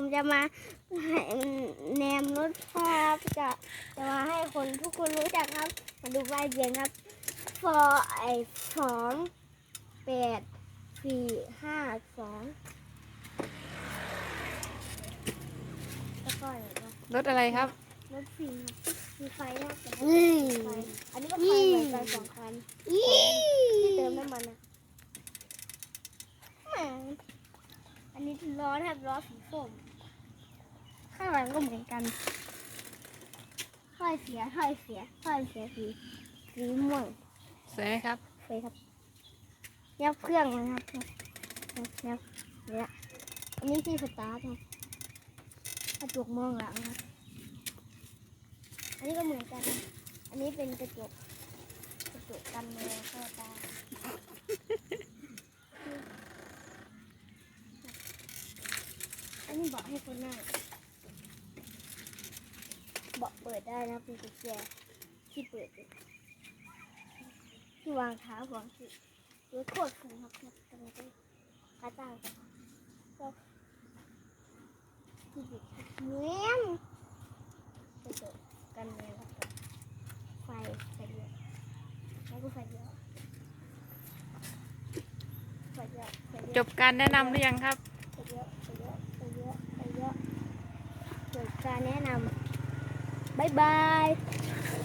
ผมจะมาให้แนมรถภาพจะจะมาให้คนทุกคนรู้จักครับ มาดูป้ายเขียนครับ for ไอสองแปดสี่ห้าสองแล้วก็อะไรวะรถอะไรครับ รถฟรีครับมีไฟนะครับแต่ไม่มีไฟอันนี้ก็ไฟเหมือนกันสองคันที่เติมน้ำมันนะแหม อันนี้ล้อนะครับล้อสีส้มข้างหลังก็เหมือนกันถ้อยเสียถ้อยเสียถ้อยเสียสีสีม่วงสวยไหมครับเคยครับยับเครื่องนะครับยับยับเนี่ยอันนี้ที่สตาร์ทครับกระจกมองหลังครับอันนี้ก็เหมือนกันนะอันนี้เป็นกระจกกระจกกันแมลงเข้าตา อั นนี้บาะให้คนหนั่งเบาะเปิดได้นะเป็นกุญแจที่เปิดที่วางเท้าของที่รถโคตรสูงครับตรงนี้ขาตั้งก็ที่บิดเงี้ยมกระจกกันแมลงครับไฟไฟเดียวแล้วก็ไฟเยวไฟเดียวไฟเดียวจบการแนะนำหรือยังครับ ไปเยอะไปเยอะไปเยอะไปเยอะเกิด การแนะนำบายบาย